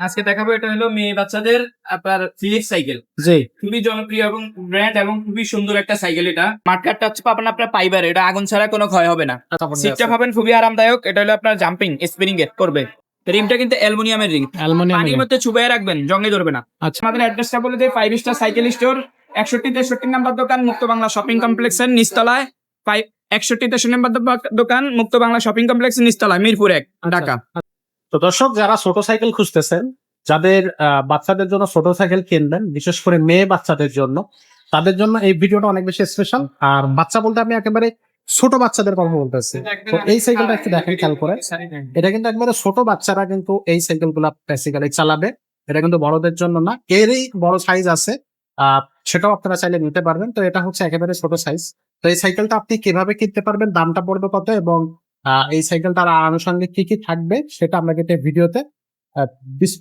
আজকে দেখাবো এটা হলো মেয়ে বাচ্চাদের আপনার ফিলিপ সাইকেল জি। খুবই জনপ্রিয় এবং ব্র্যান্ড এবং খুবই সুন্দর একটা সাইকেল এটা। মার্কেটটা হচ্ছে পাবেন আপনার ফাইবার এটা আগুন ছাড়া কোনো ক্ষয় হবে না। সিটটা পাবেন খুবই আরামদায়ক এটা হলো আপনার জাম্পিং স্প্রিং এর করবে। রিমটা কিন্তু অ্যালুমিনিয়ামের রিং অ্যালুমিনিয়াম পানির মধ্যে চুবাই রাখবেন জঙ্গে ধরবে না। আচ্ছা। আমাদের অ্যাড্রেসটা বলে দিই ফাইভ স্টার সাইকেল স্টোর একষট্টি তেষট্টি নাম্বার দোকান মুক্ত বাংলা শপিং কমপ্লেক্সের নিচতলায়। ফাইভ একষট্টি তেষট্টি নাম্বার দোকান মুক্ত বাংলা শপিং কমপ্লেক্স নিচতলায় মিরপুর এক ঢাকা। তো দর্শক যারা ছোট সাইকেল খুঁজতেছেন যাদের বাচ্চাদের জন্য ছোট সাইকেল কিনবেন বিশেষ করে মেয়ে বাচ্চাদের জন্য তাদের জন্য এই ভিডিওটা অনেক বেশি স্পেশাল আর বাচ্চা বলতে আমি একেবারে ছোট বাচ্চাদের কথা বলতেছি। তো এই সাইকেলটা একটু দেখেন খেয়াল করে। এটা কিন্তু একবারে ছোট বাচ্চারা কিন্তু এই সাইকেলগুলা বেসিক্যালি চালাবে। এটা কিন্তু বড়দের জন্য না এরই বড় সাইজ আছে। আহ, সেটাও আপনারা চাইলে নিতে পারবেন। তো এটা হচ্ছে একেবারে ছোট সাইজ তো এই সাইকেলটা আপনি কীভাবে কিনতে পারবেন দামটা পড়বে কত এবং এই সাইকেলটার আনুষঙ্গিক কি কি থাকবে সেটা আমরা কিন্তু ভিডিওতে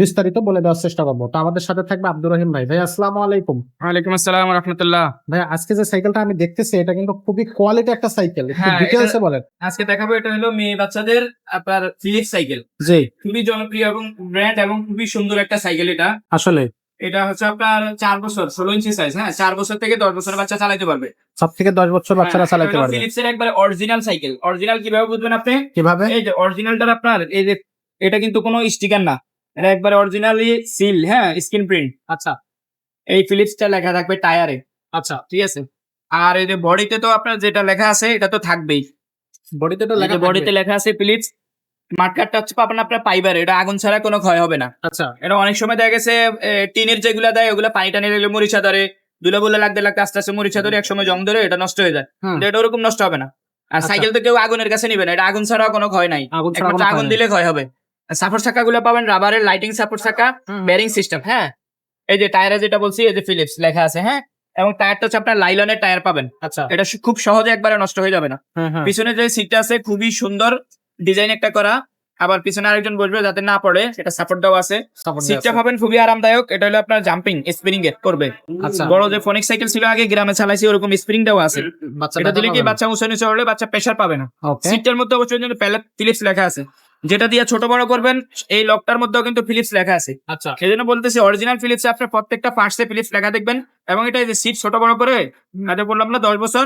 বিস্তারিত বলে দেওয়ার চেষ্টা করব। তো আমাদের সাথে থাকবে আব্দুর রহিম ভাই। ভাই আসসালামু আলাইকুম। ওয়ালাইকুম আসসালাম রহমতুল্লাহ। ভাই আজকে যে সাইকেলটা আমি দেখতেছি এটা কিন্তু খুবই কোয়ালিটি একটা সাইকেল হ্যাঁ, ডিটেলসে বলেন। আজকে দেখাবো এটা হলো মেয়ে বাচ্চাদের আপনার ফিলিপ সাইকেল জি। খুবই জনপ্রিয় এবং ব্র্যান্ড এবং খুবই সুন্দর একটা সাইকেল এটা। আসলে। এটা হচ্ছে আপনার চার বছর ষোলো ইঞ্চি সাইজ হ্যাঁ? চার বছর থেকে দশ বছর বাচ্চা চালাইতে পারবে। সব থেকে দশ বছর বাচ্চারা চালাতে পারবে। ফিলিপস এর একবার অরিজিনাল সাইকেল অরিজিনাল কীভাবে বুঝবেন আপনি? কীভাবে? এই যে অরিজিনালটা আপনার এই যে এটা কিন্তু কোনো স্টিকার না। এটা একবার অরিজিনালি সিল হ্যাঁ? স্ক্রিন প্রিন্ট আচ্ছা। এই ফিলিপসটা লেখা থাকবে টায়ারে আচ্ছা ঠিক আছে। আর এই যে বডিতে তো আপনার যেটা লেখা আছে এটা তো থাকবেই। বডিতে তো লেখা বডিতে লেখা আছে ফিলিপস মার্কারটা হচ্ছে পাবেন আপনার পাইবার এটা আগুন ছাড়া কোনো ক্ষয় হবে না। আচ্ছা। এটা অনেক সময় দেখা গেছে টিনের যেগুলা দেয় ওগুলা পানি টানি দিলে মরিচা ধরে দুলা বলে লাগতে লাগতে আস্তে আস্তে মরিচা ধরে একসময় জং ধরে এটা নষ্ট হয়ে যায়। এটা ওরকম নষ্ট হবে না। আর আচ্ছা। সাইকেল তো কেউ আগুনের কাছে নিবে না এটা আগুন ছাড়াও কোনো ক্ষয় নাই। আগুন ছাড়া দিলে ক্ষয় হবে। সাপোর্ট চাকা গুলো পাবেন রাবারের লাইটিং সাপোর্ট চাকা। বেরিং সিস্টেম হ্যাঁ? এই যে টায়ারে যেটা বলছি এই যে ফিলিপস লেখা আছে হ্যাঁ? এবং টায়ারটা হচ্ছে আপনার লাইলনের টায়ার পাবেন। আচ্ছা। এটা খুব সহজে একবারে নষ্ট হয়ে যাবে না। পিছনে যে সিটটা আছে খুবই সুন্দর ডিজাইন একটা করা আবার পিছনে আরেকজন বসবে যাতে না পড়ে সেটা সাপোর্ট দেওয়া আছে। সিটটা পাবেন খুবই আরামদায়ক এটা হলো আপনার জাম্পিং স্প্রিং এর করবে। আচ্ছা। বড় যে ফোনিক সাইকেল ছিল আগে গ্রামে চালাইছি ওরকম স্প্রিং দেওয়া আছে। এটা দিলে কি বাচ্চা উঁচু নিচে হলে বাচ্চা প্রেশার পাবে না। সিটটার মধ্যে অবশ্যই কিন্তু ফিলিপস লেখা আছে। যেটা দিয়ে ছোট বড় করবেন এই লকটার মধ্যেও কিন্তু ফিলিপস লেখা আছে। আচ্ছা। সেই জন্য বলতেছি অরিজিনাল ফিলিপস আপনার প্রত্যেকটা পার্টসে ফিলিপস লেখা দেখবেন। এবং এটা যে সিট ছোট বড় করে আগে বললাম না দশ বছর।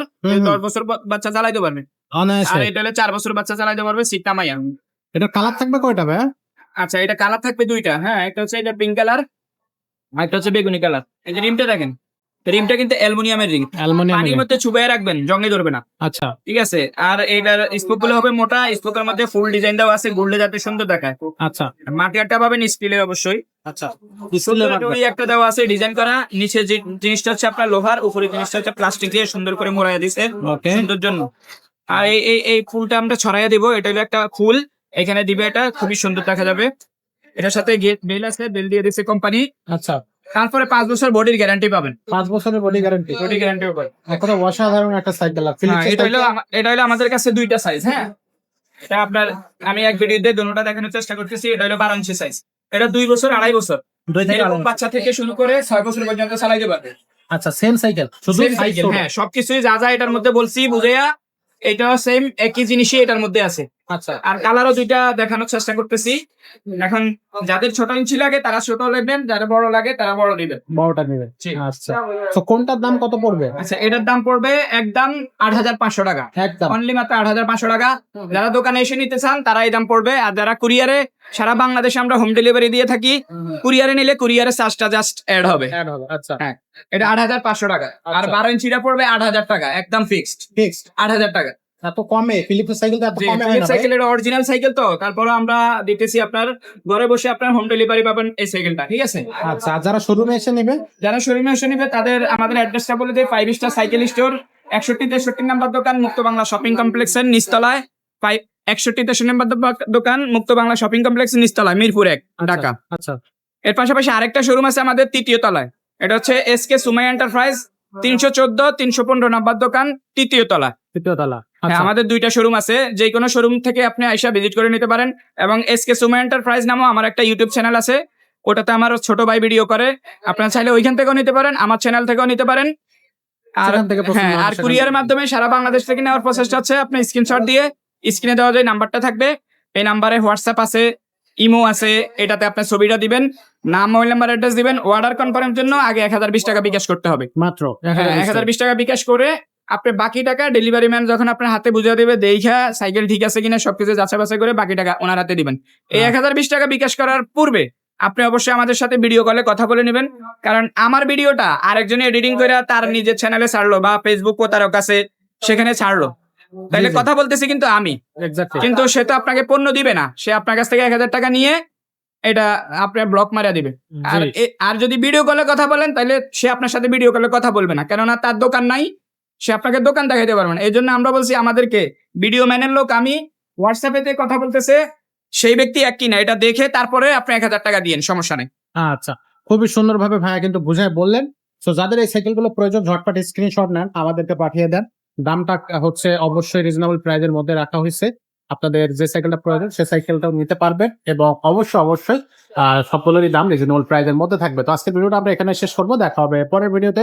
দশ বছর বাচ্চা চালাইতে পারবে আর এটা হলে চার বছর বাচ্চা চালাইতে পারবে সিট নামাইয়া এটা কালার থাকবে কয়টা ভাই আচ্ছা এটা কালার থাকবে দুইটা হ্যাঁ একটা হচ্ছে এটা পিঙ্ক কালার আর একটা হচ্ছে বেগুনি কালার এই যে রিমটা দেখেন রিমটা কিন্তু অ্যালুমিনিয়ামের রিং অ্যালুমিনিয়াম পানির মধ্যে চুবাই রাখবেন জঙ্গে ধরবে না। আচ্ছা। ঠিক আছে আর এটার স্পোকগুলো হবে মোটা স্পোকের মধ্যে ফুল ডিজাইন দেওয়া আছে গুললে যাতে সুন্দর দেখায়। আচ্ছা। মাটিয়ারটা পাবেন স্টিলের অবশ্যই। আচ্ছা একটা দেওয়া আছে ডিজাইন করা নিচে যে জিনিসটা হচ্ছে আপনার লোহার উপরে জিনিসটা হচ্ছে প্লাস্টিক দিয়ে সুন্দর করে মোড়াইয়া দিছে সুন্দর জন্য। আর এই এই এই ফুলটা আমরা ছড়াইয়া দিব। এটা হলো একটা ফুল। এখানে দিবে এটা। খুবই সুন্দর দেখা যাবে। এটার সাথে বেল আছে। বেল দিয়ে দিচ্ছে কোম্পানি আচ্ছা। তারপরে পাঁচ বছর বডির গ্যারান্টি পাবেন। পাঁচ বছরের বডি গ্যারান্টি বডি গ্যারান্টি পাবেন। এখন অসাধারণ একটা সাইকেল হ্যাঁ, এটা হলো এটা হলো আমাদের কাছে দুইটা সাইজ হ্যাঁ? এটা আপনার আমি এক ভিডিওতে দুটোটা দেখানোর চেষ্টা করতেছি। এটা হলো বারো ইঞ্চি সাইজ এটা দুই বছর আড়াই বছর। দুই থেকে এরকম বাচ্চা থেকে শুরু করে ছয় বছর পর্যন্ত চালাইতে পারবে। আচ্ছা সেম সাইকেল শুধু সাইকেল হ্যাঁ সবকিছুই যা যা এটার মধ্যে বলছি বুঝাইয়া এটা সেম একই জিনিসই এটার মধ্যে আছে। আর কালারও দুইটা দেখানোর চেষ্টা করতেছি। এখন যাদের ছোট ইঞ্চি লাগে তারা ছোট নেবেন যারা বড় লাগে তারা বড় নেবেন। বড়টা নেবে জি। আচ্ছা। তো কোনটার দাম কত পড়বে? আচ্ছা এটার দাম পড়বে একদম আট হাজার পাঁচশো টাকা। একদম। অনলি মাত্র আট হাজার পাঁচশো টাকা। যারা দোকানে এসে নিতে চান তারা এই দাম পড়বে। আর যারা কুরিয়ারে সারা বাংলাদেশে আমরা হোম ডেলিভারি দিয়ে থাকি কুরিয়ারে নিলে কুরিয়ারে চার্জটা জাস্ট অ্যাড হবে। Add হবে, আচ্ছা। এটা আট হাজার পাঁচশো টাকা। আর আচ্ছা। বারো ইঞ্চিটা পড়বে আট হাজার টাকা একদম ফিক্সড ফিক্সড আট হাজার টাকা। এত কমে ফিলিপস সাইকেল তো এত কমে হয় না সাইকেলের অরিজিনাল সাইকেল তো। তারপরে আমরা দিতেছি আপনার ঘরে বসে আপনার হোম ডেলিভারি পাবেন এই সাইকেলটা ঠিক আছে? আচ্ছা যারা শোরুমে এসে নেবে? যারা শোরুমে এসে নিবে তাদের আমাদের অ্যাড্রেসটা বলে দিই ফাইভ স্টার সাইকেল স্টোর একষট্টি তেষট্টি নাম্বার দোকান মুক্ত বাংলা শপিং কমপ্লেক্সের নিচতলায় ফাইভ একষট্টি তেষট্টি নাম্বার দোকান মুক্ত বাংলা শপিং কমপ্লেক্স নিচতলায় মিরপুর এক ঢাকা। আচ্ছা। এর পাশাপাশি আরেকটা শোরুম আছে আমাদের তৃতীয় তলায়। এটা হচ্ছে এস কে সুমাই এন্টারপ্রাইজ তিনশো চোদ্দ তিনশো পনেরো নাম্বার দোকান তৃতীয় তলা তৃতীয় তলা। হ্যাঁ আচ্ছা। আমাদের দুইটা শোরুম আছে। যে কোনো শোরুম থেকে আপনি আইসা ভিজিট করে নিতে পারেন। এবং এস কে সুমা এন্টারপ্রাইজ নামও আমার একটা ইউটিউব চ্যানেল আছে। ওটাতে আমার ছোট ভাই ভিডিও করে। আপনারা চাইলে ওইখান থেকেও নিতে পারেন আমার চ্যানেল থেকেও নিতে পারেন। আর হ্যাঁ আর সেখান কুরিয়ারের মাধ্যমে সারা বাংলাদেশ থেকে নেওয়ার প্রসেসটা হচ্ছে আপনি স্ক্রিনশট দিয়ে স্ক্রিনে দেওয়া যায় নাম্বারটা থাকবে এই নাম্বারে হোয়াটসঅ্যাপ আছে ইমো আছে এটাতে আপনার ছবিটা দিবেন নাম মোবাইল নাম্বার অ্যাড্রেস দিবেন অর্ডার কনফার্মের জন্য আগে এক হাজার বিশ টাকা বিকাশ করতে হবে। মাত্র হ্যাঁ, এক হাজার বিশ টাকা বিকাশ করে আপনি বাকি টাকা ডেলিভারি ম্যান যখন আপনার হাতে বুঝিয়ে দেবে দেখা সাইকেল ঠিক আছে কিনা সবকিছু যাচাই বাছাই করে বাকি টাকা ওনার হাতে দিবেন। এই হ্যাঁ। এক হাজার বিশ টাকা বিকাশ করার পূর্বে আপনি অবশ্যই আমাদের সাথে ভিডিও কলে কথা বলে নেবেন। কারণ আমার ভিডিওটা আরেকজন এডিটিং করে তার নিজের চ্যানেলে ছাড়লো বা ফেসবুক প্রতারক কাছে সেখানে ছাড়লো। তাহলে। কথা বলতেছি কিন্তু আমি। কিন্তু সে তো আপনাকে পণ্য দিবে না। সে আপনার কাছ থেকে এক হাজার টাকা নিয়ে এটা আপনার ব্লক মারিয়া দিবে। আর আর যদি ভিডিও কলে কথা বলেন তাহলে সে আপনার সাথে ভিডিও কলে কথা বলবে না। কেননা তার দোকান নাই সে আপনাকে দোকান দেখাইতে পারবে না। এই জন্য আমরা বলছি আমাদেরকে ভিডিও ম্যানের লোক আমি হোয়াটসঅ্যাপে যে কথা বলতেছে সেই ব্যক্তি এক কিনা এটা দেখে তারপরে আপনি এক হাজার টাকা দিয়েন সমস্যা নেই। আচ্ছা খুবই সুন্দরভাবে ভাইয়া কিন্তু বুঝায় বললেন। তো যাদের এই সাইকেলগুলো প্রয়োজন ঝটপট স্ক্রিনশট নেন আমাদেরকে পাঠিয়ে দেন। দামটা হচ্ছে অবশ্যই রিজনেবল প্রাইজের মধ্যে রাখা হয়েছে। আপনাদের যে সাইকেলটা প্রয়োজন সেই সাইকেলটাও নিতে পারবেন এবং অবশ্যই অবশ্যই আহ, সবগুলোরই দাম রিজনেবল প্রাইজের মধ্যে থাকবে। তো আজকের ভিডিওটা আমরা এখানে শেষ করব। দেখা হবে পরের ভিডিওতে